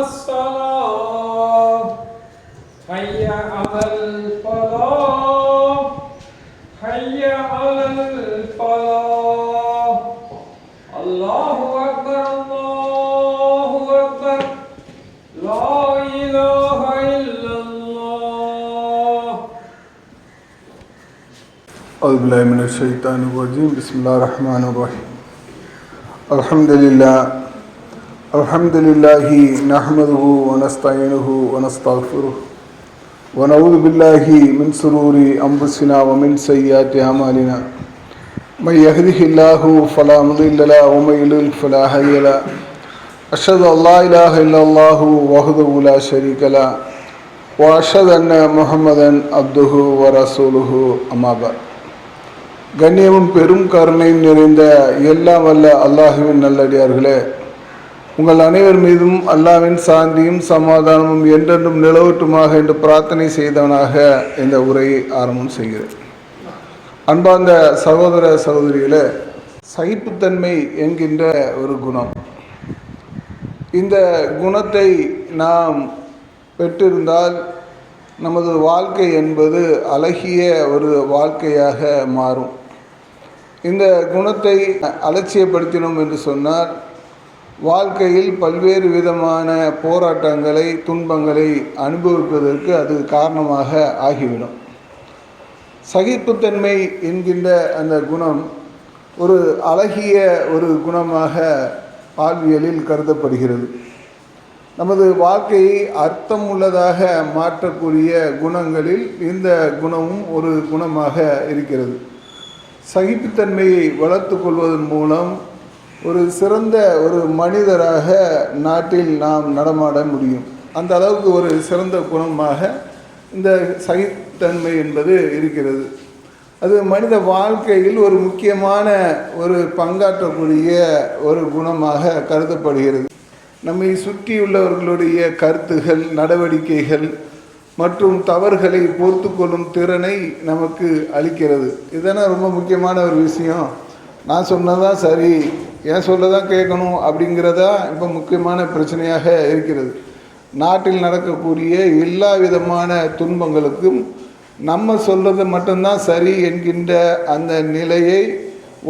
الصلاة حي على الفلاح حي على الفلاح الله أكبر الله أكبر لا إله إلا الله أعوذ من الشيطان الرجيم. بسم الله الرحمن الرحيم. الحمد لله الحمد لله نحمده ونستعينه ونستغفره ونعوذ بالله من سرور أنفسنا ومن سيئات أعمالنا من يهده الله فلا مضل له ومن يضلل فلا هادي له أشهد أن لا إله إلا الله وحده لا شريك له وأشهد أن محمدا عبده ورسوله أما بعد கண்ணியமும் பெரும் கருணையும் நிறைந்த எல்லாம் வல்ல அல்லாஹுவின் நல்லடியார்களே உங்கள் அனைவர் மீதும் அல்லாவின் சாந்தியும் சமாதானமும் என்றென்றும் நிலவட்டுமாக என்று பிரார்த்தனை செய்தவனாக இந்த உரையை ஆரம்பம் செய்கிறேன். அன்பார்ந்த சகோதர சகோதரிகளே சகிப்புத்தன்மை என்கின்ற ஒரு குணம். இந்த குணத்தை நாம் பெற்றிருந்தால் நமது வாழ்க்கை என்பது அழகிய ஒரு வாழ்க்கையாக மாறும். இந்த குணத்தை அலட்சியப்படுத்தினோம் என்று சொன்னால் வாழ்க்கையில் பல்வேறு விதமான போராட்டங்களை துன்பங்களை அனுபவிப்பதற்கு அது காரணமாக ஆகிவிடும். சகிப்புத்தன்மை என்கின்ற அந்த குணம் ஒரு அழகிய ஒரு குணமாக வாழ்வியலில் கருதப்படுகிறது. நமது வாழ்க்கையை அர்த்தம் உள்ளதாக மாற்றக்கூடிய குணங்களில் இந்த குணமும் ஒரு குணமாக இருக்கிறது. சகிப்புத்தன்மையை வளர்த்து கொள்வதன் மூலம் ஒரு சிறந்த ஒரு மனிதராக நாட்டில் நாம் நடமாட முடியும். அந்த அளவுக்கு ஒரு சிறந்த குணமாக இந்த சகித்தன்மை என்பது இருக்கிறது. அது மனித வாழ்க்கையில் ஒரு முக்கியமான ஒரு பங்காற்றக்கூடிய ஒரு குணமாக கருதப்படுகிறது. நம்மை சுற்றியுள்ளவர்களுடைய கருத்துகள் நடவடிக்கைகள் மற்றும் தவறுகளை பொறுத்து கொள்ளும் திறனை நமக்கு அளிக்கிறது. இதுதானே ரொம்ப முக்கியமான ஒரு விஷயம். நான் சொன்னதான் சரி. ஏன் சொல்லதான் கேட்கணும் அப்படிங்கிறதா இப்போ முக்கியமான பிரச்சனையாக இருக்கிறது. நாட்டில் நடக்கக்கூடிய எல்லா விதமான துன்பங்களுக்கும் நம்ம சொல்கிறது மட்டும்தான் சரி என்கின்ற அந்த நிலையை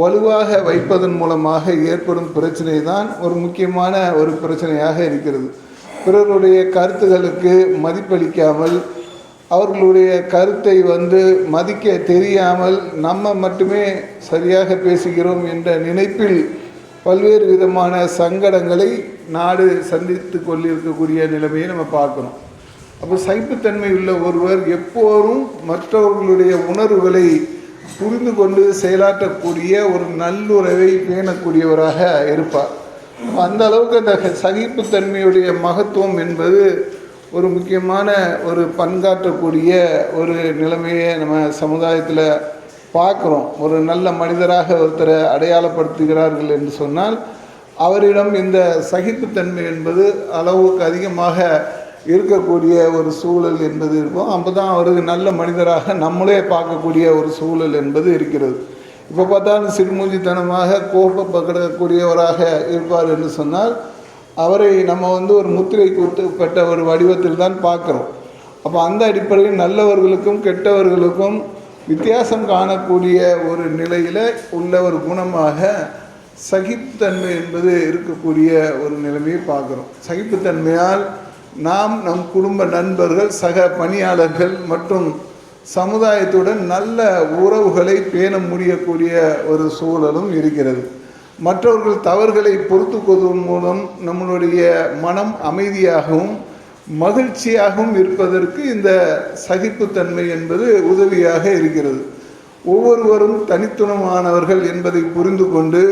வலுவாக வைப்பதன் மூலமாக ஏற்படும் பிரச்சனை தான் ஒரு முக்கியமான ஒரு பிரச்சனையாக இருக்கிறது. பிறருடைய கருத்துகளுக்கு மதிப்பளிக்காமல் அவர்களுடைய கருத்தை வந்து மதிக்க தெரியாமல் நம்ம மட்டுமே சரியாக பேசுகிறோம் என்ற நினைப்பில் பல்வேறு விதமான சங்கடங்களை நாடு சந்தித்து கொண்டிருக்கக்கூடிய நிலைமையை நம்ம பார்க்குறோம் அப்போ சைப்புத்தன்மை உள்ள ஒருவர் எப்போதும் மற்றவர்களுடைய உணர்வுகளை புரிந்து கொண்டு செயலாற்றக்கூடிய ஒரு நல்லுறவை பேணக்கூடியவராக இருப்பார். அந்த அளவுக்கு அந்த சகிப்புத்தன்மையுடைய மகத்துவம் என்பது ஒரு முக்கியமான ஒரு பண்காற்றக்கூடிய ஒரு நிலைமையை நம்ம சமுதாயத்தில் பார்க்குறோம். ஒரு நல்ல மனிதராக ஒருத்தரை அடையாளப்படுத்துகிறார்கள் என்று சொன்னால் அவரிடம் இந்த சகிப்புத்தன்மை என்பது அளவுக்கு அதிகமாக இருக்கக்கூடிய ஒரு சூழல் என்பது இருக்கும். அப்போ தான் அவருக்கு நல்ல மனிதராக நம்மளே பார்க்கக்கூடிய ஒரு சூழல் என்பது இருக்கிறது. இப்போ பார்த்தாலும் சிறுமூஞ்சித்தனமாக கோபப்படக்கூடியவராக இருப்பார் என்று சொன்னால் அவரை நம்ம வந்து ஒரு முத்திரை பெற்ற ஒரு வடிவத்தில் தான் பார்க்குறோம். அப்போ அந்த அடிப்படையில் நல்லவர்களுக்கும் கெட்டவர்களுக்கும் வித்தியாசம் காணக்கூடிய ஒரு நிலையில் உள்ள ஒரு குணமாக சகிப்புத்தன்மை என்பது இருக்கக்கூடிய ஒரு நிலைமையை பார்க்குறோம். சகிப்புத்தன்மையால் நாம் நம் குடும்ப நண்பர்கள் சக பணியாளர்கள் மற்றும் சமுதாயத்துடன் நல்ல உறவுகளை பேண முடியக்கூடிய ஒரு சூழலும் இருக்கிறது. மற்றவர்கள் தவறுகளை பொறுத்து கொள்வதன் மூலம் நம்மளுடைய மனம் அமைதியாகவும் மகிழ்ச்சியாகவும் இருப்பதற்கு இந்த சகிப்புத்தன்மை என்பது உதவியாக இருக்கிறது. ஒவ்வொருவரும் தனித்துவமானவர்கள் என்பதை புரிந்து கொண்டு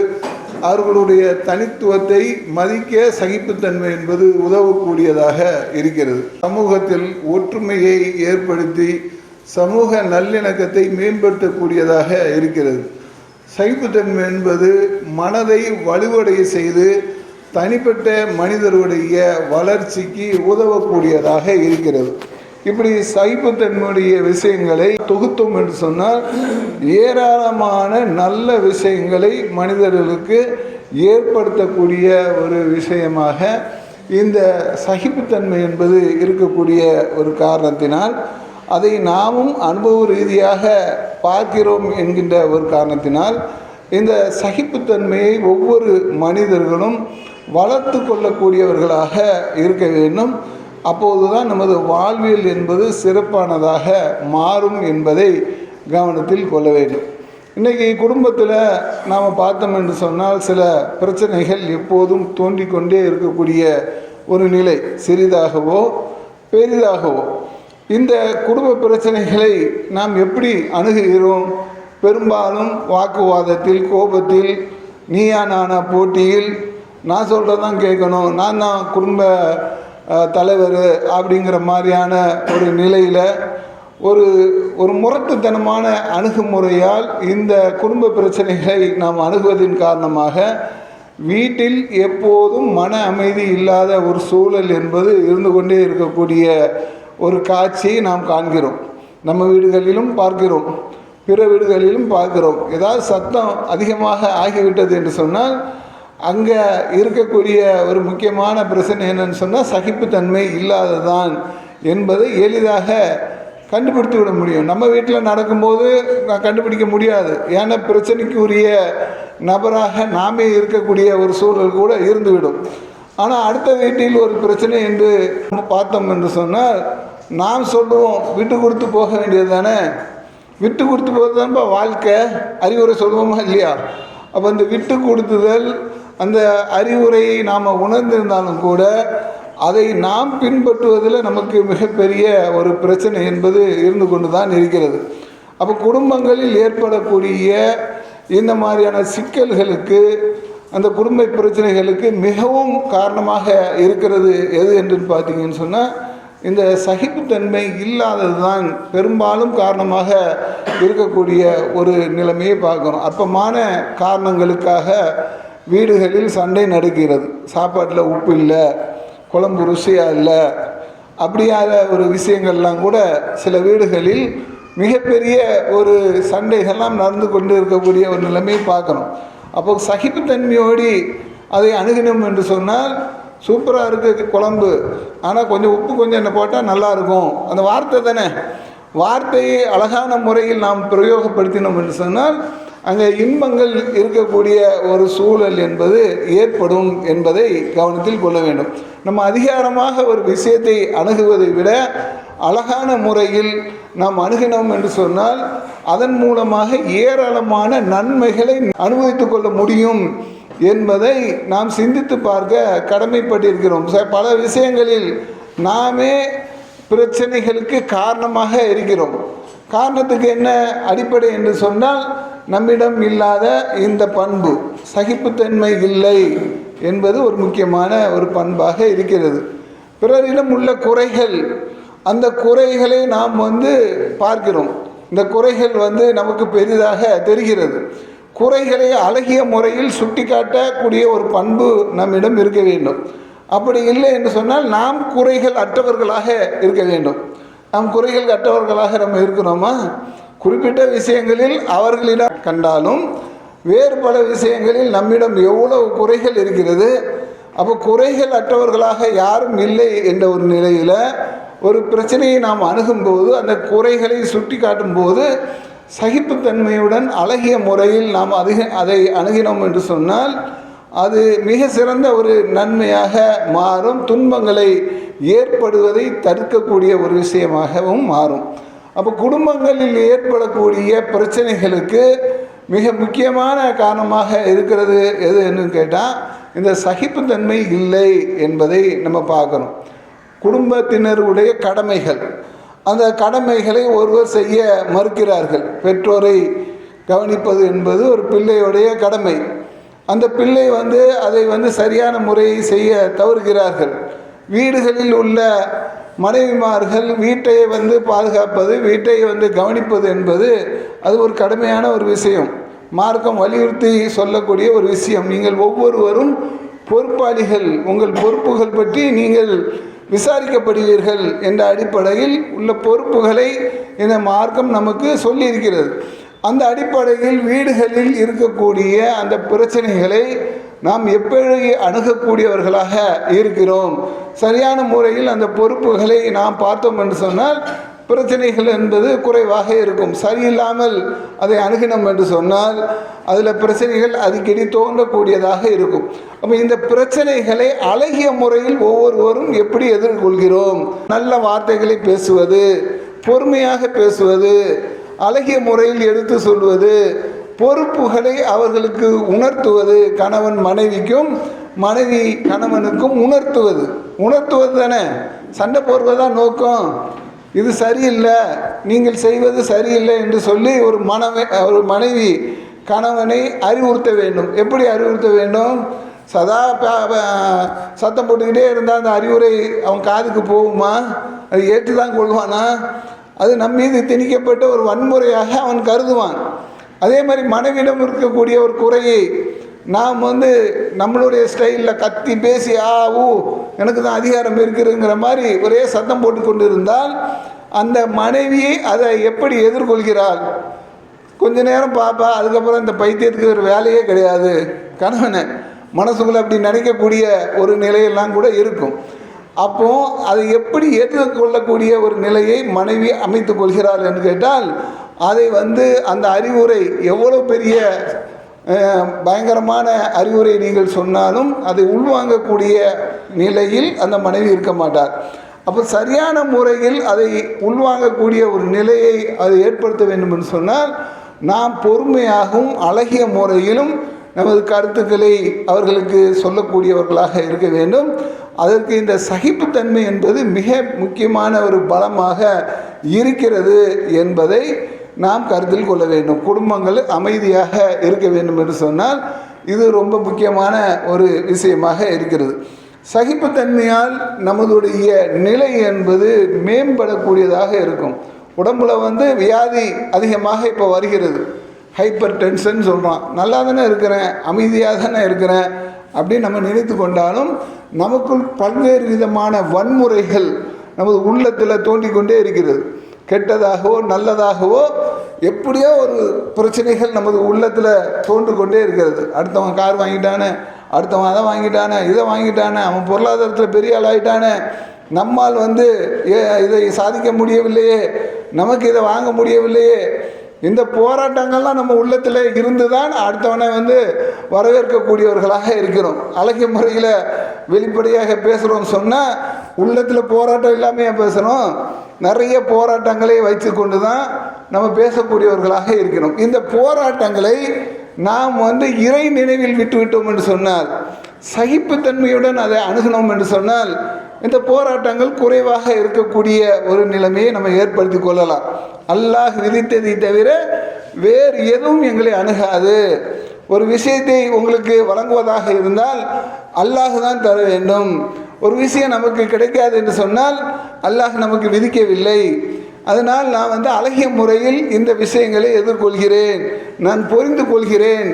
அவர்களுடைய தனித்துவத்தை மதிக்க சகிப்புத்தன்மை என்பது உதவக்கூடியதாக இருக்கிறது. சமூகத்தில் ஒற்றுமையை ஏற்படுத்தி சமூக நல்லிணக்கத்தை மேம்படுத்தக்கூடியதாக இருக்கிறது. சகிப்புத்தன்மை என்பது மனதை வலுவடைய செய்து தனிப்பட்ட மனிதருடைய வளர்ச்சிக்கு உதவக்கூடியதாக இருக்கிறது. இப்படி சகிப்புத்தன்மையுடைய விஷயங்களை தொகுத்தோம் என்று சொன்னால் ஏராளமான நல்ல விஷயங்களை மனிதர்களுக்கு ஏற்படுத்தக்கூடிய ஒரு விஷயமாக இந்த சகிப்புத்தன்மை என்பது இருக்கக்கூடிய ஒரு காரணத்தினால் அதை நாமும் அனுபவ ரீதியாக பார்க்கிறோம் என்கின்ற ஒரு காரணத்தினால் இந்த சகிப்புத்தன்மையை ஒவ்வொரு மனிதர்களும் வளர்த்து கொள்ளக்கூடியவர்களாக இருக்க வேண்டும். அப்போதுதான் நமது வாழ்வியல் என்பது சிறப்பானதாக மாறும் என்பதை கவனத்தில் கொள்ள வேண்டும். இன்றைக்கி குடும்பத்தில் நாம் பார்த்தோம் என்று சொன்னால் சில பிரச்சனைகள் எப்போதும் தோண்டிக்கொண்டே இருக்கக்கூடிய ஒரு நிலை சிறிதாகவோ பெரிதாகவோ. இந்த குடும்ப பிரச்சனைகளை நாம் எப்படி அணுகுகிறோம்? பெரும்பாலும் வாக்குவாதத்தில் கோபத்தில் நீயா நானா போட்டியில் நான் சொல்கிறதான் கேட்கணும். நான் தான் குடும்ப தலைவர் அப்படிங்கிற மாதிரியான ஒரு நிலையில் ஒரு ஒரு முரட்டுத்தனமான அணுகுமுறையால் இந்த குடும்ப பிரச்சனைகளை நாம் அணுகுவதன் காரணமாக வீட்டில் எப்போதும் மன அமைதி இல்லாத ஒரு சூழல் என்பது இருந்து கொண்டே இருக்கக்கூடிய ஒரு காட்சியை நாம் காண்கிறோம். நம்ம வீடுகளிலும் பார்க்கிறோம். பிற வீடுகளிலும் பார்க்கிறோம். ஏதாவது சத்தம் அதிகமாக ஆகிவிட்டது என்று சொன்னால் அங்கே இருக்கக்கூடிய ஒரு முக்கியமான பிரச்சனை என்னன்னு சொன்னால் சகிப்புத்தன்மை இல்லாததான் என்பதை எளிதாக கண்டுபிடித்து விட முடியும். நம்ம வீட்டில் நடக்கும்போது நான் கண்டுபிடிக்க முடியாது. ஏன்னா பிரச்சனைக்கு உரிய நபராக நாமே இருக்கக்கூடிய ஒரு சூழல் கூட இருந்துவிடும். ஆனால் அடுத்த வீட்டில் ஒரு பிரச்சனை என்று பார்த்தோம் என்று சொன்னால் நாம் சொல்லுவோம் விட்டு கொடுத்து போக வேண்டியது தானே விட்டு கொடுத்து போகிறது வாழ்க்கை? அறிவுரை சொல்லுவோமா இல்லையா? அப்போ இந்த விட்டு கொடுத்துதல் அந்த அறிவுரையை நாம் உணர்ந்திருந்தாலும் கூட அதை நாம் பின்பற்றுவதில் நமக்கு மிகப்பெரிய ஒரு பிரச்சனை என்பது இருந்து கொண்டு தான் இருக்கிறது. அப்போ குடும்பங்களில் ஏற்படக்கூடிய இந்த மாதிரியான சிக்கல்களுக்கு அந்த குடும்ப பிரச்சனைகளுக்கு மிகவும் காரணமாக இருக்கிறது எது என்று பார்த்தீங்கன்னு சொன்னால் இந்த சகிப்புத்தன்மை இல்லாதது தான் பெரும்பாலும் காரணமாக இருக்கக்கூடிய ஒரு நிலைமையை பார்க்குறோம். அற்பமான காரணங்களுக்காக வீடுகளில் சண்டை நடக்கிறது. சாப்பாட்டில் உப்பு இல்லை குழம்பு ருசியாக இல்லை அப்படியான ஒரு விஷயங்கள்லாம் கூட சில வீடுகளில் மிகப்பெரிய ஒரு சண்டைகள்லாம் நடந்து கொண்டு இருக்கக்கூடிய ஒரு நிலைமையை பார்க்கணும். அப்போ சகிப்புத்தன்மையோடு அதை அணுகினோம் என்று சொன்னால் சூப்பராக இருக்குது குழம்பு. ஆனால் கொஞ்சம் உப்பு கொஞ்சம் என்ன போட்டால் நல்லாயிருக்கும் அந்த வார்த்தை தானே. வார்த்தையை அழகான முறையில் நாம் பிரயோகப்படுத்தினோம் என்று சொன்னால் அங்கே இன்பங்கள் இருக்கக்கூடிய ஒரு சூழல் என்பது ஏற்படும் என்பதை கவனத்தில் கொள்ள வேண்டும். நம்ம அதிகாரமாக ஒரு விஷயத்தை அணுகுவதை விட அழகான முறையில் நாம் அணுகினோம் என்று சொன்னால் அதன் மூலமாக ஏராளமான நன்மைகளை அனுபவித்துக் கொள்ள முடியும் என்பதை நாம் சிந்தித்து பார்க்க கடமைப்பட்டிருக்கிறோம். ச- பல விஷயங்களில் நாமே பிரச்சனைகளுக்கு காரணமாக இருக்கிறோம். காரணத்துக்கு என்ன அடிப்படை என்று சொன்னால் நம்மிடம் இல்லாத இந்த பண்பு சகிப்புத்தன்மை இல்லை என்பது ஒரு முக்கியமான ஒரு பண்பாக இருக்கிறது. பிறரிடம் உள்ள குறைகள் அந்த குறைகளை நாம் வந்து பார்க்கிறோம். இந்த குறைகள் வந்து நமக்கு பெரிதாக தெரிகிறது. குறைகளை அழகிய முறையில் சுட்டிக்காட்டக்கூடிய ஒரு பண்பு நம்மிடம் இருக்க வேண்டும். அப்படி இல்லை என்று சொன்னால் நாம் குறைகள் அற்றவர்களாக இருக்க வேண்டும். நாம் குறைகள் அற்றவர்களாக நம்ம இருக்கிறோமா? குறிப்பிட்ட விஷயங்களில் அவர்களிடம் கண்டாலும் வேறு பல விஷயங்களில் நம்மிடம் எவ்வளவு குறைகள் இருக்கிறது? அப்போ குறைகள் அற்றவர்களாக யாரும் இல்லை என்ற ஒரு நிலையில் ஒரு பிரச்சனையை நாம் அணுகும்போது அந்த குறைகளை சுட்டி காட்டும்போது சகிப்புத்தன்மையுடன் அழகிய முறையில் நாம் அதிக அதை அணுகினோம் என்று சொன்னால் அது மிக சிறந்த ஒரு நன்மையாக மாறும். துன்பங்களை ஏற்படுவதை தடுக்கக்கூடிய ஒரு விஷயமாகவும் மாறும். அப்போ குடும்பங்களில் ஏற்படக்கூடிய பிரச்சனைகளுக்கு மிக முக்கியமான காரணமாக இருக்கிறது எது என்னன்னு கேட்டால் இந்த சகிப்புத்தன்மை இல்லை என்பதை நம்ம பார்க்கணும். குடும்பத்தினருடைய கடமைகள். அந்த கடமைகளை ஒருவர் செய்ய மறுக்கிறார்கள். பெற்றோரை கவனிப்பது என்பது ஒரு பிள்ளையுடைய கடமை. அந்த பிள்ளை வந்து அதை வந்து சரியான முறையை செய்ய தவறுகிறார்கள். வீடுகளில் உள்ள மனைவிமார்கள் வீட்டை வந்து பாதுகாப்பது வீட்டை வந்து கவனிப்பது என்பது அது ஒரு கடுமையான ஒரு விஷயம். மார்க்கம் வலியுறுத்தி சொல்லக்கூடிய ஒரு விஷயம். நீங்கள் ஒவ்வொருவரும் பொறுப்பாளிகள் உங்கள் பொறுப்புகள் பற்றி நீங்கள் விசாரிக்கப்படுவீர்கள் என்ற அடிப்படையில் உள்ள பொறுப்புகளை இந்த மார்க்கம் நமக்கு சொல்லியிருக்கிறது. அந்த அடிப்படையில் வீடுகளில் இருக்கக்கூடிய அந்த பிரச்சனைகளை நாம் எப்படி அணுகக்கூடியவர்களாக இருக்கிறோம்? சரியான முறையில் அந்த பொறுப்புகளை நாம் பார்த்தோம் என்று சொன்னால் பிரச்சனைகள் என்பது குறைவாக இருக்கும். சரியில்லாமல் அதை அணுகினோம் என்று சொன்னால் அதில் பிரச்சனைகள் அடிக்கடி தோன்றக்கூடியதாக இருக்கும். அப்போ இந்த பிரச்சனைகளை அழகிய முறையில் ஒவ்வொருவரும் எப்படி எதிர்கொள்கிறோம்? நல்ல வார்த்தைகளை பேசுவது பொறுமையாக பேசுவது அழகிய முறையில் எடுத்து சொல்வது பொறுப்புகளை அவர்களுக்கு உணர்த்துவது கணவன் மனைவிக்கும் மனைவி கணவனுக்கும் உணர்த்துவது. உணர்த்துவது தானே? சண்டை போடுவதுதான் நோக்கம். இது சரியில்லை. நீங்கள் செய்வது சரியில்லை என்று சொல்லி ஒரு மனவை ஒரு மனைவி கணவனை அறிவுறுத்த வேண்டும். எப்படி அறிவுறுத்த வேண்டும்? சதா சத்தம் போட்டுக்கிட்டே இருந்தால் அந்த அறிவுரை அவன் காதுக்கு போகுமா? அது ஏற்று தான் கொள்வானா? அது நம் மீது திணிக்கப்பட்ட ஒரு வன்முறையாக அவன் கருதுவான். அதே மாதிரி மனைவிடம் இருக்கக்கூடிய ஒரு குறையை நாம் வந்து நம்மளுடைய ஸ்டைலில் கத்தி பேசி ஆ ஊ எனக்கு தான் அதிகாரம் இருக்குதுங்கிற மாதிரி ஒரே சத்தம் போட்டு கொண்டு இருந்தால் அந்த மனைவியை அதை எப்படி எதிர்கொள்கிறாள்? கொஞ்ச நேரம் பார்ப்பா அதுக்கப்புறம் இந்த பைத்தியத்துக்கு ஒரு வேலையே கிடையாது. கணவனை மனசுக்குள்ள அப்படி நினைக்கக்கூடிய ஒரு நிலையெல்லாம் கூட இருக்கும். அப்போ அதை எப்படி ஏற்றுக்கொள்ளக்கூடிய ஒரு நிலையை மனைவி அமைத்துக் கொள்கிறாள் என்று கேட்டால் அதை வந்து அந்த அறிவுரை எவ்வளோ பெரிய பயங்கரமான அறிவுரை நீங்கள் சொன்னாலும் அதை உள்வாங்கக்கூடிய நிலையில் அந்த மனைவி இருக்க மாட்டார். அப்போ சரியான முறையில் அதை உள்வாங்கக்கூடிய ஒரு நிலையை அது ஏற்படுத்த வேண்டும் என்று சொன்னால் நாம் பொறுமையாகவும் அழகிய முறையிலும் நமது கருத்துக்களை அவர்களுக்கு சொல்லக்கூடியவர்களாக இருக்க வேண்டும். அதற்கு இந்த சகிப்புத்தன்மை என்பது மிக முக்கியமான ஒரு பலமாக இருக்கிறது என்பதை நாம் கருத்தில் கொள்ள வேண்டும். குடும்பங்கள் அமைதியாக இருக்க வேண்டும் என்று சொன்னால் இது ரொம்ப முக்கியமான ஒரு விஷயமாக இருக்கிறது. சகிப்புத்தன்மையால் நமதுடைய நிலை என்பது மேம்படக்கூடியதாக இருக்கும். உடம்புல வந்து வியாதி அதிகமாக இப்போ வருகிறது. ஹைப்பர் டென்ஷன் சொல்கிறோம் நல்லா தானே இருக்கிறேன் அமைதியாக தானே இருக்கிறேன் அப்படின்னு நம்ம நினைத்து கொண்டாலும் நமக்குள் பல்வேறு விதமான வன்முறைகள் நமது உள்ளத்தில் தோண்டிக்கொண்டே இருக்கிறது. கெட்டதாகவோ நல்லதாகவோ எப்படியோ ஒரு பிரச்சனைகள் நமது உள்ளத்தில் தோன்று கொண்டே இருக்கிறது. அடுத்தவன் கார் வாங்கிட்டானே அடுத்தவன் அதை வாங்கிட்டானே இதை வாங்கிட்டானே அவன் பொருளாதாரத்தில் பெரிய ஆள் ஆயிட்டானே நம்மால் வந்து ஏ- இதை சாதிக்க முடியவில்லையே நமக்கு இதை வாங்க முடியவில்லையே இந்த போராட்டங்கள்லாம் நம்ம உள்ளத்தில் இருந்து தான் அடுத்தவனை வந்து வரவேற்கக்கூடியவர்களாக இருக்கிறோம். அழகிய முறையில் வெளிப்படையாக பேசுகிறோம்னு சொன்னால் உள்ளத்தில் போராட்டம் இல்லாமல் ஏன் பேசணும்? நிறைய போராட்டங்களை வைத்து கொண்டு தான் நம்ம பேசக்கூடியவர்களாக இருக்கிறோம். இந்த போராட்டங்களை நாம் வந்து இறை நினைவில் விட்டுவிட்டோம் என்று சொன்னால் சகிப்புத்தன்மையுடன் அதை அணுகணும் என்று சொன்னால் இந்த போராட்டங்கள் குறைவாக இருக்கக்கூடிய ஒரு நிலைமையை நம்ம ஏற்படுத்தி கொள்ளலாம். அல்லாஹ் விதித்ததை தவிர வேறு எதுவும் எங்களை அணுகாது. ஒரு விஷயத்தை உங்களுக்கு வழங்குவதாக இருந்தால் அல்லாஹ் தான் தர வேண்டும். ஒரு விஷயம் நமக்கு கிடைக்காது என்று சொன்னால் அல்லாஹ் நமக்கு விதிக்கவில்லை. அதனால் நான் வந்து அழகிய முறையில் இந்த விஷயங்களை எதிர்கொள்கிறேன். நான் புரிந்து கொள்கிறேன்.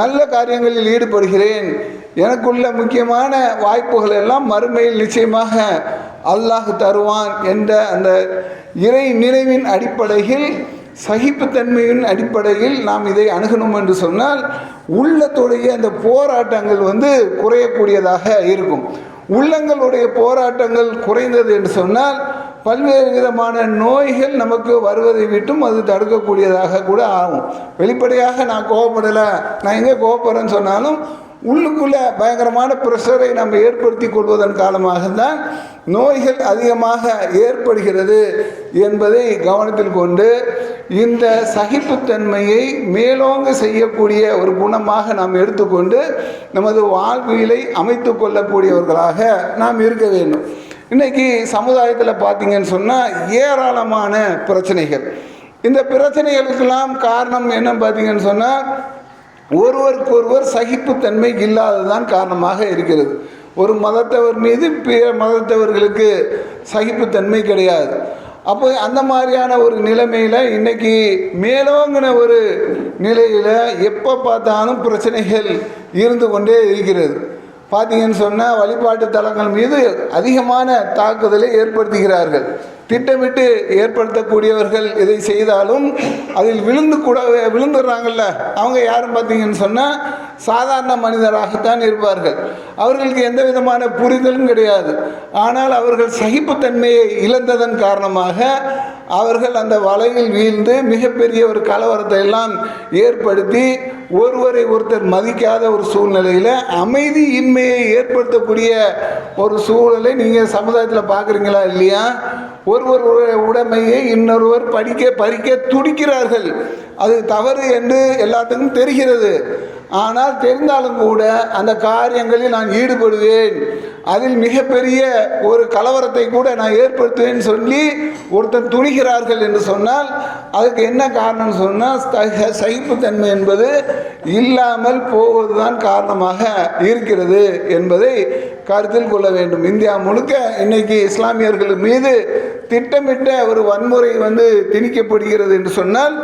நல்ல காரியங்களில் ஈடுபடுகிறேன். எனக்குள்ள முக்கியமான வாய்ப்புகள் எல்லாம் மறுமையில் நிச்சயமாக அல்லாஹ் தருவான் என்ற அந்த இறை நினைவின் அடிப்படையில் சகிப்புத்தன்மையின் அடிப்படையில் நாம் இதை அணுகணும் என்று சொன்னால் உள்ளத்துடைய அந்த போராட்டங்கள் வந்து குறையக்கூடியதாக இருக்கும். உள்ளங்களுடைய போராட்டங்கள் குறைந்தது என்று சொன்னால் பல்வேறு விதமான நோய்கள் நமக்கு வருவதை விட்டும் அது தடுக்கக்கூடியதாக கூட ஆகும். வெளிப்படையாக நான் கோவப்படலை. நான் எங்கே கோவப்படுறேன்னு சொன்னாலும் உள்ளுக்குள்ள பயங்கரமான ப்ரெஷரை நம்ம ஏற்படுத்தி கொள்வதன் காலமாக தான் நோய்கள் அதிகமாக ஏற்படுகிறது என்பதை கவனத்தில் கொண்டு இந்த சகிப்புத்தன்மையை மேலோங்க செய்யக்கூடிய ஒரு குணமாக நாம் எடுத்துக்கொண்டு நமது வாழ்வியலை அமைத்து கொள்ளக்கூடியவர்களாக நாம் இருக்க வேண்டும். இன்னைக்கு சமுதாயத்தில் பார்த்தீங்கன்னு சொன்னால் ஏராளமான பிரச்சனைகள். இந்த பிரச்சனைகளுக்கெல்லாம் காரணம் என்ன பார்த்தீங்கன்னு சொன்னால் ஒருவருக்கு ஒருவர் சகிப்புத்தன்மை இல்லாததுதான் காரணமாக இருக்கிறது. ஒரு மதத்தவர் மீது பிற மதத்தவர்களுக்கு சகிப்புத்தன்மை கிடையாது. அப்போ அந்த மாதிரியான ஒரு நிலைமையில் இன்னைக்கு மேலோங்கின ஒரு நிலையில் எப்போ பார்த்தாலும் பிரச்சனைகள் இருந்து கொண்டே இருக்கிறது. பார்த்தீங்கன்னு சொன்னால் வழிபாட்டு தலங்கள் மீது அதிகமான தாக்குதலை ஏற்படுத்துகிறார்கள். திட்டமிட்டு ஏற்படுத்தக்கூடியவர்கள் இதை செய்தாலும் அதில் விழுந்து கூட விழுந்துடுறாங்கல்ல. அவங்க யாரும் பார்த்தீங்கன்னு சொன்னால் சாதாரண மனிதராகத்தான் இருப்பார்கள். அவர்களுக்கு எந்த விதமான புரிதலும் கிடையாது. ஆனால் அவர்கள் சகிப்புத்தன்மையை இழந்ததன் காரணமாக அவர்கள் அந்த வலையில் வீழ்ந்து மிகப்பெரிய ஒரு கலவரத்தை எல்லாம் ஏற்படுத்தி ஒருவரை ஒருத்தர் மதிக்காத ஒரு சூழ்நிலையில் அமைதியின்மையை ஏற்படுத்தக்கூடிய ஒரு சூழலை நீங்கள் சமுதாயத்தில் பார்க்குறீங்களா இல்லையா? ஒருவர் உடைமையை இன்னொருவர் படிக்க பறிக்க துடிக்கிறார்கள். அது தவறு என்று எல்லாத்துக்கும் தெரிகிறது. ஆனால் தெரிந்தாலும் கூட அந்த காரியங்களில் நான் ஈடுபடுவேன். அதில் மிகப்பெரிய ஒரு கலவரத்தை கூட நான் ஏற்படுத்துவேன் சொல்லி ஒருத்தன் துணிகிறார்கள் என்று சொன்னால் அதுக்கு என்ன காரணம் சொன்னால் சகிப்புத்தன்மை என்பது இல்லாமல் போவதுதான் காரணமாக இருக்கிறது என்பதை கருத்தில் கொள்ள வேண்டும். இந்தியா முழுக்க இன்னைக்கு இஸ்லாமியர்கள் மீது திட்டமிட்ட ஒரு வன்முறை வந்து திணிக்கப்படுகிறது என்று சொன்னால்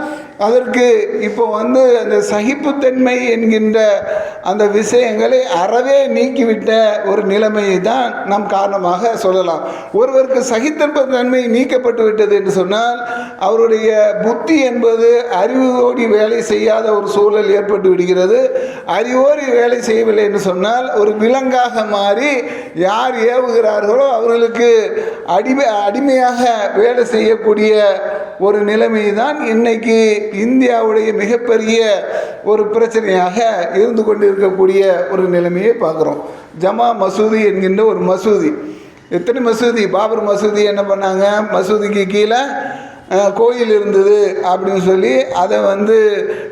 அதற்கு இப்போ வந்து அந்த சகிப்புத்தன்மை என்கின்ற அந்த விஷயங்களை அறவே நீக்கிவிட்ட ஒரு நிலைமையை தான் நாம் காரணமாக சொல்லலாம். ஒருவருக்கு சகித்தன்மை நீக்கப்பட்டு விட்டது என்று சொன்னால் அவருடைய புத்தி என்பது அறிவோடி வேலை செய்யாத ஒரு சூழல் ஏற்பட்டு விடுகிறது. அறிவோடி வேலை செய்யவில்லை என்று சொன்னால் ஒரு விலங்காக மாறி யார் ஏவுகிறார்களோ அவர்களுக்கு அடிமை அடிமையாக வேலை செய்யக்கூடிய ஒரு நிலைமை தான் இன்னைக்கு இந்தியாவுடைய மிகப்பெரிய ஒரு பிரச்சனையாக இருந்து கொண்டு இருக்கக்கூடிய ஒரு நிலைமையை பார்க்குறோம். ஜமா மசூதி என்கின்ற ஒரு மசூதி. எத்தனை மசூதி? பாபர் மசூதி என்ன பண்ணாங்க? மசூதிக்கு கீழே கோயில் இருந்தது அப்படின்னு சொல்லி அதை வந்து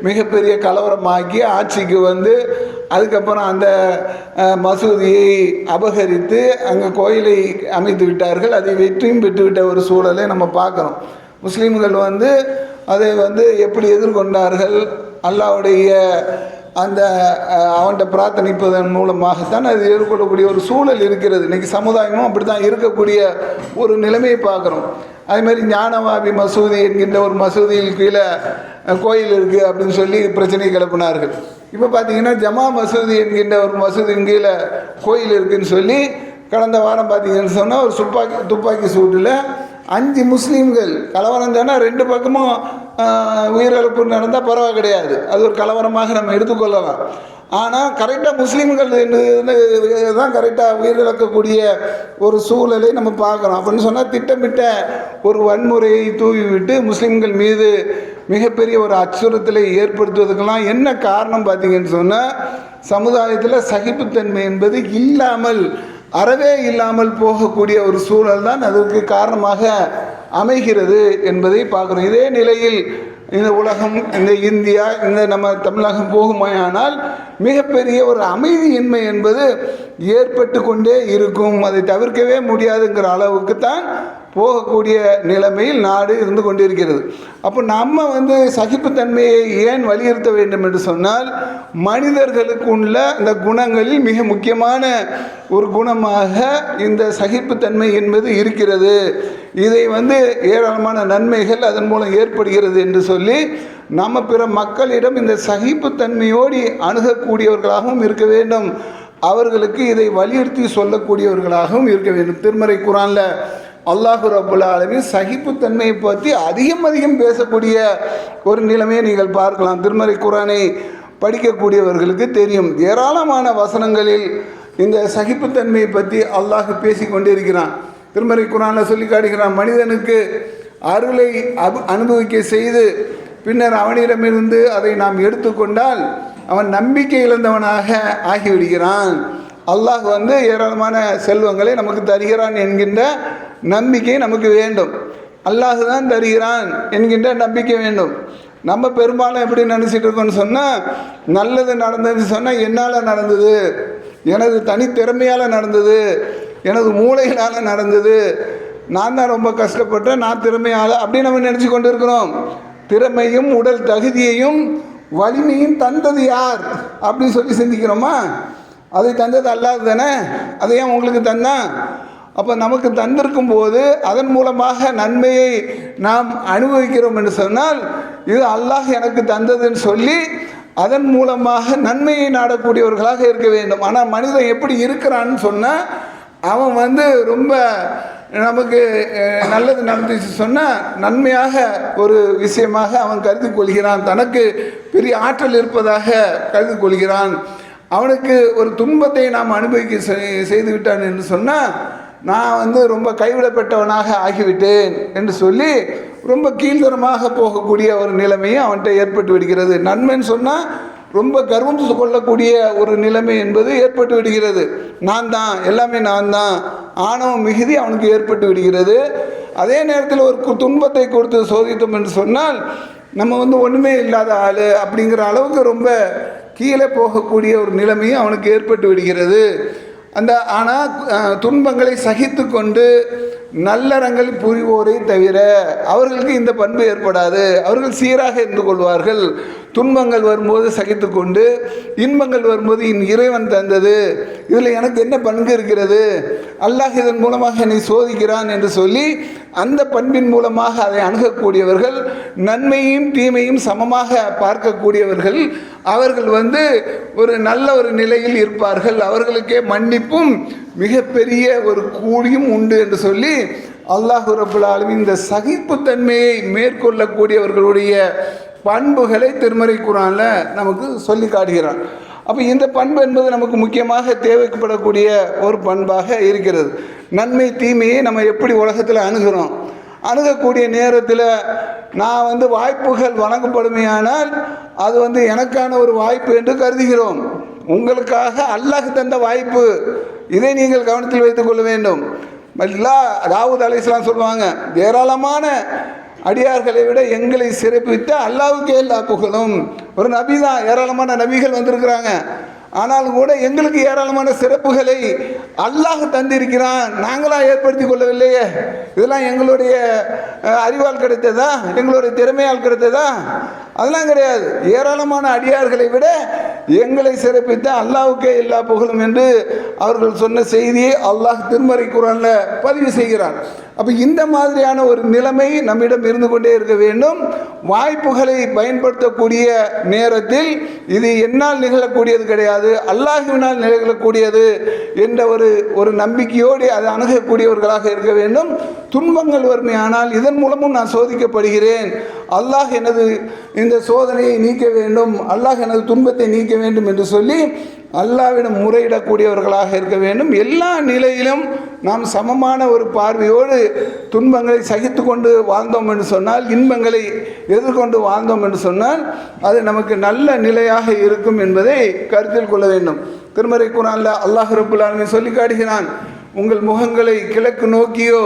மிகப்பெரிய கலவரமாக்கி ஆட்சிக்கு வந்து அதுக்கப்புறம் அந்த மசூதியை அபகரித்து அங்கே கோயிலை அமைத்து விட்டார்கள். அதை வெற்றியும் பெற்றுவிட்ட ஒரு சூழலை நம்ம பார்க்குறோம். முஸ்லீம்கள் வந்து அதை வந்து எப்படி எதிர்கொண்டார்கள்? அல்லாவுடைய அந்த அவன்கிட்ட பிரார்த்தனிப்பதன் மூலமாகத்தான் அது ஏற்படக்கூடிய ஒரு சூழல் இருக்கிறது. இன்றைக்கி சமுதாயமும் அப்படி தான் இருக்கக்கூடிய ஒரு நிலைமையை பார்க்குறோம். அதேமாதிரி ஞானவாபி மசூதி என்கின்ற ஒரு மசூதியில் கீழே கோயில் இருக்குது அப்படின்னு சொல்லி பிரச்சனை கிளப்பினார்கள். இப்போ பார்த்தீங்கன்னா ஜமா மசூதி என்கின்ற ஒரு மசூதியின் கீழே கோயில் இருக்குன்னு சொல்லி கடந்த வாரம் பார்த்தீங்கன்னு சொன்னால் ஒரு துப்பாக்கி துப்பாக்கி சூட்டில் அஞ்சு முஸ்லீம்கள் கலவரம் தானே ரெண்டு பக்கமும் உயிரிழப்பு நடந்தால் பரவாயில்ல கிடையாது. அது ஒரு கலவரமாக நம்ம எடுத்துக்கொள்ளலாம். ஆனால் கரெக்டாக முஸ்லீம்கள் தான் கரெக்டாக உயிரிழக்கக்கூடிய ஒரு சூழலை நம்ம பார்க்குறோம் அப்படின்னு சொன்னால் திட்டமிட்ட ஒரு வன்முறையை தூவிவிட்டு முஸ்லீம்கள் மீது மிகப்பெரிய ஒரு அச்சுறுத்தலை ஏற்படுத்துவதற்கெல்லாம் என்ன காரணம் பார்த்தீங்கன்னு சொன்னால் சமுதாயத்தில் சகிப்புத்தன்மை என்பது இல்லாமல் அறவே இல்லாமல் போகக்கூடிய ஒரு சூழல் தான் அதற்கு காரணமாக அமைகிறது என்பதை பார்க்குறோம். இதே நிலையில் இந்த உலகம் இந்த இந்தியா இந்த நம்ம தமிழகம் போகுமையானால் மிகப்பெரிய ஒரு அமைதியின்மை என்பது ஏற்பட்டு கொண்டே இருக்கும். அதை தவிர்க்கவே முடியாதுங்கிற அளவுக்கு தான் போகக்கூடிய நிலைமையில் நாடு இருந்து கொண்டிருக்கிறது. அப்போ நம்ம வந்து சகிப்புத்தன்மையை ஏன் வலியுறுத்த வேண்டும் என்று சொன்னால் மனிதர்களுக்கு உள்ள இந்த குணங்களில் மிக முக்கியமான ஒரு குணமாக இந்த சகிப்புத்தன்மை என்பது இருக்கிறது. இதை வந்து ஏராளமான நன்மைகள் அதன் மூலம் ஏற்படுகிறது என்று சொல்லி நம்ம பிற மக்களிடம் இந்த சகிப்புத்தன்மையோடு அணுகக்கூடியவர்களாகவும் இருக்க வேண்டும். அவர்களுக்கு இதை வலியுறுத்தி சொல்லக்கூடியவர்களாகவும் இருக்க வேண்டும். திருமறை குரானில் அல்லாஹு ரபுல் அளவில் சகிப்புத்தன்மையை பற்றி அதிகம் அதிகம் பேசக்கூடிய ஒரு நிலைமையை நீங்கள் பார்க்கலாம். திருமறை குரானை படிக்கக்கூடியவர்களுக்கு தெரியும். ஏராளமான வசனங்களில் இந்த சகிப்புத்தன்மையை பற்றி அல்லாஹ் பேசி கொண்டிருக்கிறான் திருமறை குரானில் சொல்லி காட்டுகிறான் மனிதனுக்கு அருளை அபு அனுபவிக்க செய்து பின்னர் அவனிடமிருந்து அதை நாம் எடுத்துக்கொண்டால் அவன் நம்பிக்கை இழந்தவனாக ஆகிவிடுகிறான். அல்லாஹ் வந்து ஏராளமான செல்வங்களை நமக்கு தருகிறான் என்கின்ற நம்பிக்கை நமக்கு வேண்டும். அல்லாஹ் தான் தருகிறான் என்கின்ற நம்பிக்கை வேண்டும். நம்ம பெரும்பாலும் எப்படி நினச்சிட்டு இருக்கோம்னு சொன்னால் நல்லது நடந்ததுன்னு சொன்னால் என்னால் நடந்தது? எனது தனித்திறமையால் நடந்தது? எனது மூளைகளால் நடந்தது? நான் தான் ரொம்ப கஷ்டப்பட்டேன் நான் திறமையால் அப்படி நம்ம நினச்சி கொண்டு இருக்கிறோம் திறமையும் உடல் தகுதியையும் வலிமையும் தந்தது யார்? அப்படின்னு சொல்லி சிந்திக்கிறோமா? அதை தந்தது அல்லாது தானே அதை ஏன் உங்களுக்கு தந்தான் அப்போ நமக்கு தந்திருக்கும் போது அதன் மூலமாக நன்மையை நாம் அனுபவிக்கிறோம் என்று சொன்னால் இது அல்லாஹ் எனக்கு தந்ததுன்னு சொல்லி அதன் மூலமாக நன்மையை நாடக்கூடியவர்களாக இருக்க வேண்டும். ஆனால் மனிதன் எப்படி இருக்கிறான்னு சொன்னால் அவன் வந்து ரொம்ப நமக்கு நல்லது நடந்துச்சு சொன்னால் நன்மையாக ஒரு விஷயமாக அவன் கருதி கொள்கிறான். தனக்கு பெரிய ஆற்றல் இருப்பதாக கருதி கொள்கிறான். அவனுக்கு ஒரு துன்பத்தை நாம் அனுபவிக்க செய்- செய்து விட்டான் என்று சொன்னால் நான் வந்து ரொம்ப கைவிடப்பட்டவனாக ஆகிவிட்டேன் என்று சொல்லி ரொம்ப கீழ்த்தரமாக போகக்கூடிய ஒரு நிலைமையும் அவன்கிட்ட ஏற்பட்டு விடுகிறது. நன்மைன்னு சொன்னால் ரொம்ப கர்வம் கொள்ளக்கூடிய ஒரு நிலைமை என்பது ஏற்பட்டு விடுகிறது. நான் தான் எல்லாமே நான் தான் ஆணவம் மிகுதி அவனுக்கு ஏற்பட்டு விடுகிறது. அதே நேரத்தில் ஒரு கு- துன்பத்தை கொடுத்து சோதித்தோம் என்று சொன்னால் நம்ம வந்து ஒன்றுமே இல்லாத ஆள் அப்படிங்கிற அளவுக்கு ரொம்ப கீழே போகக்கூடிய ஒரு நிலைமையும் அவனுக்கு ஏற்பட்டு விடுகிறது. அந்த ஆனால் துன்பங்களை சகித்து கொண்டு நல்லறங்கள் புரிவோரை தவிர அவர்களுக்கு இந்த பண்பு ஏற்படாது. அவர்கள் சீராக இருந்து கொள்வார்கள். துன்பங்கள் வரும்போது சகித்து கொண்டு இன்பங்கள் வரும்போது இன் இறைவன் தந்தது. இதில் எனக்கு என்ன பங்கு இருக்கிறது? அல்லாஹ் இதன் மூலமாக என்னை சோதிக்கிறான் என்று சொல்லி அந்த பண்பின் மூலமாக அதை அணுகக்கூடியவர்கள் நன்மையும் தீமையும் சமமாக பார்க்கக்கூடியவர்கள் அவர்கள் வந்து ஒரு நல்ல ஒரு நிலையில் இருப்பார்கள். அவர்களுக்கே மன்னிப்பும் மிகப்பெரிய ஒரு கூலியும் உண்டு என்று சொல்லி அல்லாஹ் ரபுல் இந்த சகிப்புத்தன்மையை மேற்கொள்ளக்கூடியவர்களுடைய பண்புகளை திருமறை குரானில் நமக்கு சொல்லி காட்டுகிறான். அப்போ இந்த பண்பு என்பது நமக்கு முக்கியமாக தேவைப்படக்கூடிய ஒரு பண்பாக இருக்கிறது. நன்மை தீமையை நம்ம எப்படி உலகத்தில் அணுகிறோம்? அணுகக்கூடிய நேரத்தில் நான் வந்து வாய்ப்புகள் வழங்கப்படுமையானால் அது வந்து எனக்கான ஒரு வாய்ப்பு என்று கருதுகிறோம். உங்களுக்காக அல்லாஹ் தந்த வாய்ப்பு. இதை நீங்கள் கவனத்தில் வைத்துக் கொள்ள வேண்டும். எல்லா தாவூத் அலைஹிஸ்ஸலாம் சொல்லுவாங்க ஏராளமான அடியார்களை விட எங்களை சிறப்பித்த அல்லாவுக்கே எல்லா புகழும். ஒரு நபி தான் ஏராளமான நபிகள் வந்திருக்கிறாங்க. ஆனாலும் கூட எங்களுக்கு ஏராளமான சிறப்புகளை அல்லாஹ் தந்திருக்கிறான். நாங்களாம் ஏற்படுத்தி கொள்ளவில்லையே. இதெல்லாம் எங்களுடைய அறிவால் கிடைத்ததா? எங்களுடைய திறமையால் கிடைத்ததா? அதெல்லாம் கிடையாது. ஏராளமான அடியார்களை விட எங்களை சிறப்பித்த அல்லாவுக்கே எல்லா புகழும் என்று அவர்கள் சொன்ன செய்தியை அல்லாஹ் திருமறை குரானில் பதிவு செய்கிறார் அப்போ இந்த மாதிரியான ஒரு நிலைமை நம்மிடம் இருந்து கொண்டே இருக்க வேண்டும். வாய்ப்புகளை பயன்படுத்தக்கூடிய நேரத்தில் இது என்னால் நிகழக்கூடியது கிடையாது. அல்லாஹுவினால் நிகழக்கூடியது என்ற ஒரு ஒரு நம்பிக்கையோடு அதை அணுகக்கூடியவர்களாக இருக்க வேண்டும். துன்பங்கள் வறுமையானால் இதன் மூலமும் நான் சோதிக்கப்படுகிறேன். அல்லாஹ் எனது இந்த சோதனையை நீக்க வேண்டும். அல்லாஹ் எனது துன்பத்தை நீக்க வேண்டும் என்று சொல்லி அல்லாவிடம் முறையிடக்கூடியவர்களாக இருக்க வேண்டும். எல்லா நிலையிலும் நாம் சமமான ஒரு பார்வையோடு துன்பங்களை சகித்து கொண்டு வாழ்ந்தோம் என்று சொன்னால் இன்பங்களை எதிர்கொண்டு வாழ்ந்தோம் என்று சொன்னால் அது நமக்கு நல்ல நிலையாக இருக்கும் என்பதை கருத்தில் கொள்ள வேண்டும். திருமறை குரான்ல அல்லாஹ் ரபுல்லாலுமே சொல்லி காட்டுகிறான் உங்கள் முகங்களை கிழக்கு நோக்கியோ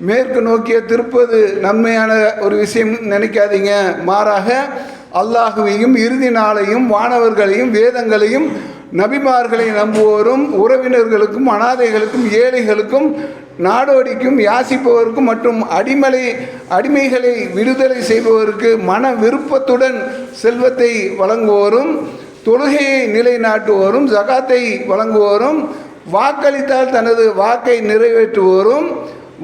மேற்கு நோக்கிய திருப்பது நன்மையான ஒரு விஷயம் நினைக்காதீங்க. மாறாக அல்லாஹுவையும் இறுதி நாளையும் வானவர்களையும் வேதங்களையும் நபிமார்களை நம்புவோரும் உறவினர்களுக்கும் அனாதைகளுக்கும் ஏழைகளுக்கும் நாடோடிக்கும் யாசிப்பவருக்கும் மற்றும் அடிமலை அடிமைகளை விடுதலை செய்பவருக்கு மன விருப்பத்துடன் செல்வத்தை வழங்குவோரும் தொழுகையை நிலைநாட்டுவோரும் ஜகாத்தை வழங்குவோரும் வாக்களித்தால் தனது வாக்கை நிறைவேற்றுவோரும்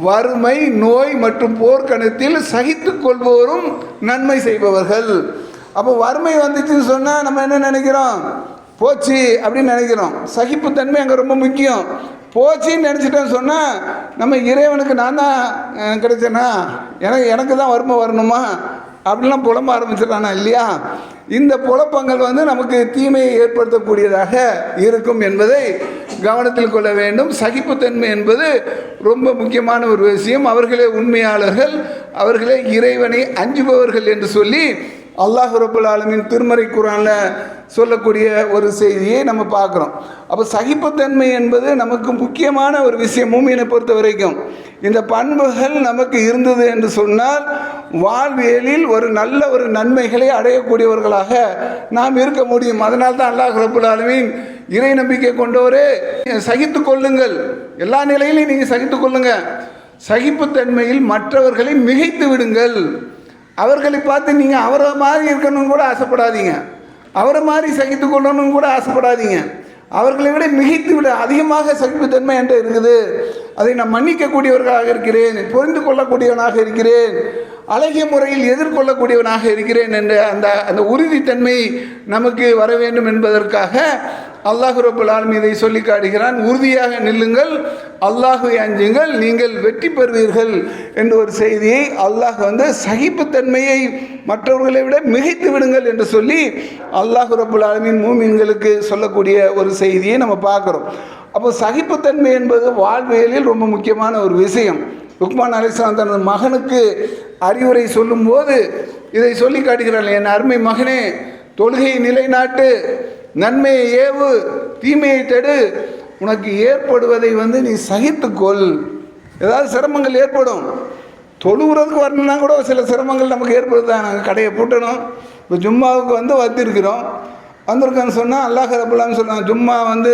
வறுமை நோய் மற்றும் போர்க்கணத்தில் சகித்து கொள்வோரும் நன்மை செய்பவர்கள். அப்போ வறுமை வந்துச்சுன்னு சொன்னால் நம்ம என்ன நினைக்கிறோம்? போச்சு அப்படின்னு நினைக்கிறோம். சகிப்புத்தன்மை அங்கே ரொம்ப முக்கியம். போச்சுன்னு நினச்சிட்டோன்னு சொன்னால் நம்ம இறைவனுக்கு நான் தான் கிடைச்சேனா? எனக்கு எனக்கு தான் வறுமை வரணுமா? அப்படிலாம் புலம்ப ஆரம்பிச்சிடறானா இல்லையா? இந்த புலப்பங்கள் வந்து நமக்கு தீமையை ஏற்படுத்தக்கூடியதாக இருக்கும் என்பதை கவனத்தில் கொள்ள வேண்டும். சகிப்புத்தன்மை என்பது ரொம்ப முக்கியமான ஒரு விஷயம். அவர்களே உண்மையாளர்கள் அவர்களே இறைவனை அஞ்சுபவர்கள் என்று சொல்லி அல்லாஹ் ரபுல் ஆலமின் திருமறை குரானில் சொல்லக்கூடிய ஒரு செய்தியை நம்ம பார்க்குறோம். அப்போ சகிப்புத்தன்மை என்பது நமக்கு முக்கியமான ஒரு விஷயம் மூமியினை பொறுத்த வரைக்கும். இந்த பண்புகள் நமக்கு இருந்தது என்று சொன்னால் வாழ்வியலில் ஒரு நல்ல ஒரு நன்மைகளை அடையக்கூடியவர்களாக நாம் இருக்க முடியும். அதனால் தான் அல்லாஹ் ரபுல் ஆலமின் இறை நம்பிக்கை கொண்டவரே சகித்து கொள்ளுங்கள். எல்லா நிலையிலையும் நீங்கள் சகித்து கொள்ளுங்கள் சகிப்புத்தன்மையில் மற்றவர்களை மிகைத்து விடுங்கள். அவர்களை பார்த்து நீங்கள் அவரை மாதிரி இருக்கணும்னு கூட ஆசைப்படாதீங்க. அவரை மாதிரி சகித்து கொள்ளணும்னு கூட ஆசைப்படாதீங்க. அவர்களை விட மிகைத்து விட அதிகமாக சகிப்புத்தன்மை என்று இருக்குது. அதை நான் மன்னிக்கக்கூடியவர்களாக இருக்கிறேன். புரிந்து கொள்ளக்கூடியவனாக இருக்கிறேன். அழகிய முறையில் எதிர்கொள்ளக்கூடியவனாக இருக்கிறேன் என்ற அந்த அந்த உறுதித்தன்மை நமக்கு வர வேண்டும் என்பதற்காக அல்லாஹு ரபுல் ஆலமீன் இதை சொல்லி காட்டுகிறான் உறுதியாக நில்லுங்கள் அல்லாஹுவை அஞ்சுங்கள் நீங்கள் வெற்றி பெறுவீர்கள் என்ற ஒரு செய்தியை அல்லாஹ் வந்து சகிப்புத்தன்மையை மற்றவர்களை விட மிகைத்து விடுங்கள் என்று சொல்லி அல்லாஹு ரபுல் ஆலமின் மூமின்களுக்கு சொல்லக்கூடிய ஒரு செய்தியை நம்ம பார்க்குறோம். அப்போ சகிப்புத்தன்மை என்பது வாழ்வியலில் ரொம்ப முக்கியமான ஒரு விஷயம். லுக்மான் அலிஸ்லாம் தனது மகனுக்கு அறிவுரை சொல்லும்போது இதை சொல்லி காட்டுகிறார் என் அருமை மகனே தொழுகையை நிலைநாட்டு நன்மையை ஏவு தீமையை தடு உனக்கு ஏற்படுவதை வந்து நீ சகித்துக்கொள். ஏதாவது சிரமங்கள் ஏற்படும். தொழுகிறதுக்கு வரணும்னா கூட சில சிரமங்கள் நமக்கு ஏற்படுது. தான் நாங்கள் கடையை பூட்டணும். இப்போ ஜும்மாவுக்கு வந்து வந்திருக்கிறோம். வந்திருக்கோன்னு சொன்னால் அல்லாஹ் ரபுல்லான்னு சொன்னாங்க ஜும்மா வந்து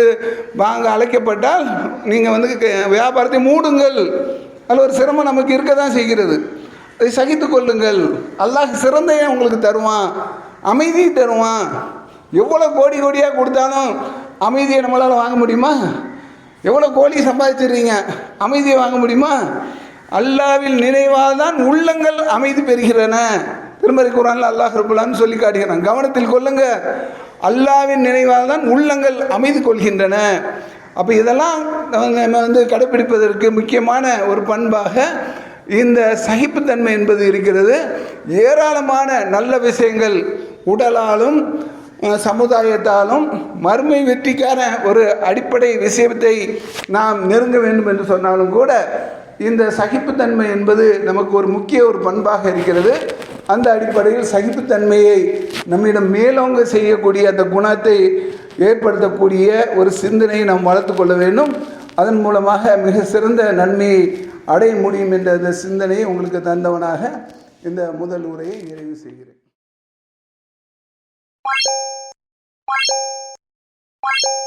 வாங்க அழைக்கப்பட்டால் நீங்கள் வந்து வியாபாரத்தை மூடுங்கள். அதில் ஒரு சிரமம் நமக்கு இருக்க தான் செய்கிறது. அதை சகித்து கொள்ளுங்கள். அல்லாஹ் சிறந்தையே உங்களுக்கு தருவான். அமைதி தருவான். எவ்வளோ கோடி கோடியாக கொடுத்தாலும் அமைதியை நம்மளால் வாங்க முடியுமா? எவ்வளோ கோழி சம்பாதிச்சிடுறீங்க அமைதியை வாங்க முடியுமா? அல்லாவில் நினைவால் தான் உள்ளங்கள் அமைதி பெறுகிறன. திருமறை குரான்ல அல்லாஹ் இருப்பலான்னு சொல்லி காட்டுகிறான். கவனத்தில் கொள்ளுங்க. அல்லாவின் நினைவால் தான் உள்ளங்கள் அமைதி கொள்கின்றன. அப்போ இதெல்லாம் நம்ம வந்து கடைப்பிடிப்பதற்கு முக்கியமான ஒரு பண்பாக இந்த சகிப்புத்தன்மை என்பது இருக்கிறது. ஏராளமான நல்ல விஷயங்கள் உடலாலும் சமுதாயத்தாலும் மறுமை வெற்றிக்கான ஒரு அடிப்படை விஷயத்தை நாம் நெருங்க வேண்டும் என்று சொன்னாலும் கூட இந்த சகிப்புத்தன்மை என்பது நமக்கு ஒரு முக்கிய ஒரு பண்பாக இருக்கிறது. அந்த அடிப்படையில் சகிப்புத்தன்மையை நம்மிடம் மேலோங்க செய்யக்கூடிய அந்த குணத்தை ஏற்படுத்தக்கூடிய ஒரு சிந்தனையை நாம் வளர்த்து கொள்ள வேண்டும். அதன் மூலமாக மிக சிறந்த நன்மையை அடைய முடியும் என்ற அந்த சிந்தனையை உங்களுக்கு தந்தவனாக இந்த முதல் உரையை நிறைவு செய்கிறேன். you